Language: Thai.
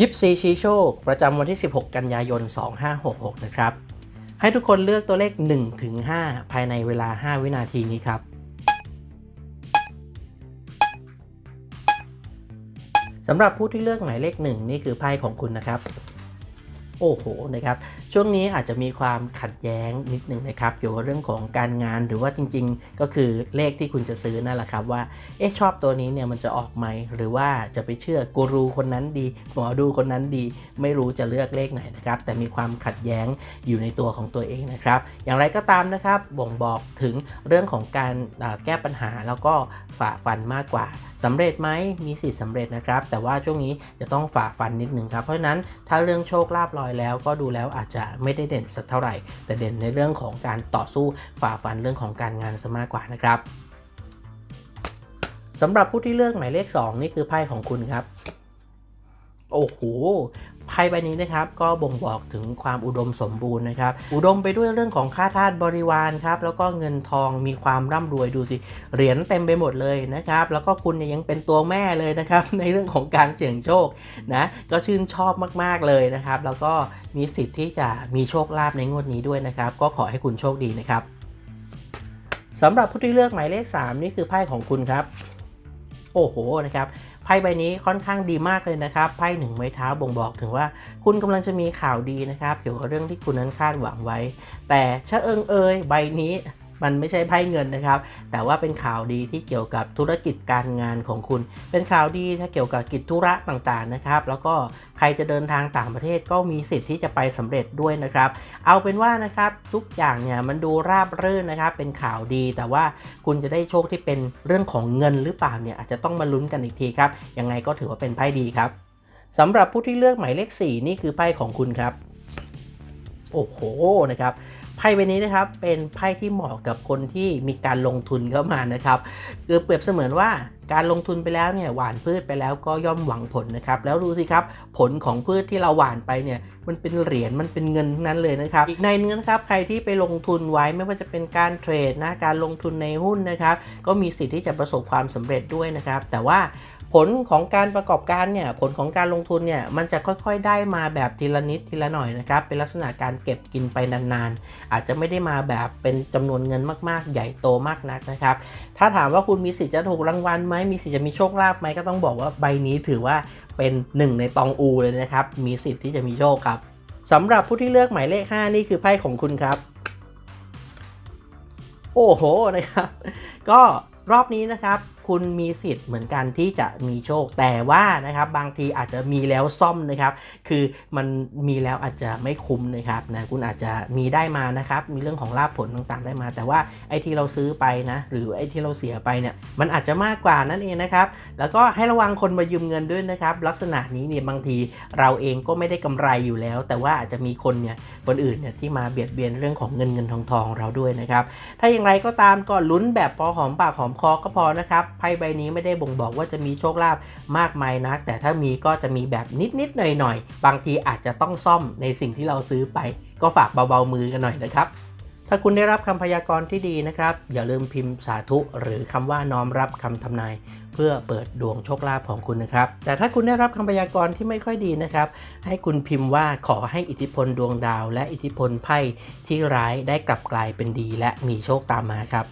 ยิปซีชีโชค ประจำวันที่ 16 กันยายน 2566 นะครับ ให้ทุกคนเลือกตัวเลข 1 ถึง 5 ภายในเวลา 5 วินาทีนี้ครับ สำหรับผู้ที่เลือกหมายเลข 1 นี่คือไพ่ของคุณนะครับ โอ้โหนะครับช่วงนี้อาจจะมีความขัดแย้งนิดหนึ่งนะครับเกี่ยวกับเรื่องของการงานหรือว่าจริงๆ ก็คือเลขที่คุณจะซื้อนั่นแหละครับว่าเอ๊ะชอบตัวนี้เนี่ยมันจะออกไหมหรือว่าจะไปเชื่อกูรูคนนั้นดีหมอดูคนนั้นดี ไม่รู้จะเลือกเลขไหนนะครับแต่มีความขัดแย้งอยู่ในตัวของตัวเองนะครับอย่างไรก็ตามนะครับบ่งบอกถึงเรื่องของการแก้ปัญหาแล้วก็ฝ่าฟันมากกว่าสำเร็จไหมมีสิทธิ์สำเร็จนะครับแต่ว่าช่วงนี้จะต้องฝ่าฟันนิดนึงครับเพราะฉะนั้นถ้าเรื่องโชคลาภ้อยแล้ว ก็ดูแล้วอาจจะไม่ได้เด่นสักเท่าไหร่ แต่เด่นในเรื่องของการต่อสู้ฝ่าฟันเรื่องของการงานซะมากกว่านะครับสำหรับผู้ที่เลือกหมายเลข 2 นี่คือไพ่ของคุณครับ โอ้โห ไพ่ใบนี้นะครับก็บ่งบอกถึงความอุดมสมบูรณ์นะครับ อุดมไปด้วยเรื่องของค่าทาสบริวารครับแล้วก็เงินทองมีความร่ำรวยดูสิเหรียญเต็มไปหมดเลยนะครับแล้วก็คุณเนี่ยยังเป็นตัวแม่เลยนะครับในเรื่องของการเสี่ยงโชคนะก็ชื่นชอบมาก ๆเลยนะครับ แล้วก็มีสิทธิ์ที่จะมีโชคลาภในงวดนี้ด้วยนะครับ ก็ขอให้คุณโชคดีนะครับสำหรับผู้ที่เลือกหมายเลข 3 นี่คือไพ่ของคุณครับ โอ้โหนะครับ พ่ใบนี้ค่อนข้างดีมากเลยนะครับไพ่หนึ่งไม้เท้าบ่งบอกถึงว่า คุณกำลังจะมีข่าวดีนะครับเกี่ยวกับเรื่องที่คุณนั้นคาดหวังไว้ แต่ชะเอิงเอยใบนี้ มันไม่ใช่ไพ่เงินนะครับ แต่ว่าเป็นข่าวดีที่เกี่ยวกับธุรกิจการงานของคุณ เป็นข่าวดีถ้าเกี่ยวกับกิจธุระต่างๆนะครับ แล้วก็ใครจะเดินทางต่างประเทศก็มีสิทธิ์ที่จะไปสำเร็จด้วยนะครับ เอาเป็นว่านะครับทุกอย่างเนี่ยมันดูราบรื่นนะครับ เป็นข่าวดี แต่ว่าคุณจะได้โชคที่เป็นเรื่องของเงินหรือเปล่าเนี่ยอาจจะต้องมาลุ้นกันอีกทีครับ ยังไงก็ถือว่าเป็นไพ่ดีครับสำหรับผู้ที่เลือกหมายเลข 4 นี่คือไพ่ของคุณครับ โอ้โหนะครับ พ่ใบนี้นะครับเป็นไพ่ที่เหมาะกับคนที่มีการลงทุนเข้ามานะครับคือเปรียบเสมือนว่าการลงทุนไปแล้วเนี่ยหว่านพืชไปแล้วก็ย่อมหวังผลนะครับ แล้วดูสิครับผลของพืชที่เราหว่านไปเนี่ยมันเป็นเหรียญมันเป็นเงินนั้นเลยนะครับ อีกในนึงนะครับใครที่ไปลงทุนไว้ไม่ว่าจะเป็นการเทรดนะการลงทุนในหุ้นนะครับ ก็มีสิทธิ์ที่จะประสบความสำเร็จด้วยนะครับ แต่ว่า ผลของการประกอบการเนี่ยผลของการลงทุนเนี่ยมันจะค่อยๆได้มาแบบทีละนิดทีละหน่อยนะครับเป็นลักษณะการเก็บกินไปนานๆ อาจจะไม่ได้มาแบบเป็นจำนวนเงินมากๆ ใหญ่โตมากนักนะครับถ้าถามว่าคุณมีสิทธิ์จะถูกรางวัลไหมมีสิทธิ์จะมีโชคลาภไหมก็ต้องบอกว่าใบนี้ถือว่าเป็นหนึ่งในตองอูเลยนะครับมีสิทธิ์ที่จะมีโชคครับสำหรับผู้ที่เลือกหมายเลข 5 นี่คือไพ่ของคุณครับ โอ้โหนะครับ ก็รอบนี้นะครับคุณมีสิทธิ์เหมือนกันที่จะมีโชคแต่ว่านะครับบางทีอาจจะมีแล้วซ่อมนะครับ คือมันมีแล้วอาจจะไม่คุ้มนะครับนะคุณอาจจะมีได้มานะครับมีเรื่องของลาภผลต่างๆได้มา แต่ว่าไอ้ที่เราซื้อไปนะหรือไอ้ที่เราเสียไปเนี่ยมันอาจจะมากกว่านั่นเองนะครับแล้วก็ให้ระวังคนมายืมเงินด้วยนะครับลักษณะนี้เนี่ยบางทีเราเองก็ไม่ได้กำไรอยู่แล้ว แต่ว่าอาจจะมีคนเนี่ยคนอื่นเนี่ยที่มาเบียดเบียนเรื่องของเงินเงินทองทองเราด้วยนะครับถ้าอย่างไรก็ตามก็ลุ้นแบบพอหอมปากหอมคอก็พอนะครับ ไพ่ใบนี้ไม่ได้บ่งบอกว่าจะมีโชคลาภมากมายนัก แต่ถ้ามีก็จะมีแบบนิดๆหน่อยๆ บางทีอาจจะต้องซ่อมในสิ่งที่เราซื้อไป ก็ฝากเบาๆมือกันหน่อยนะครับถ้าคุณได้รับคำพยากรณ์ที่ดีนะครับ อย่าลืมพิมพ์สาธุ หรือคำว่าน้อมรับคำทำนาย เพื่อเปิดดวงโชคลาภของคุณนะครับ แต่ถ้าคุณได้รับคำพยากรณ์ที่ไม่ค่อยดีนะครับ ให้คุณพิมพ์ว่าขอให้อิทธิพลดวงดาว และอิทธิพลไพ่ที่ร้ายได้กลับกลายเป็นดี และมีโชคตามมาครับ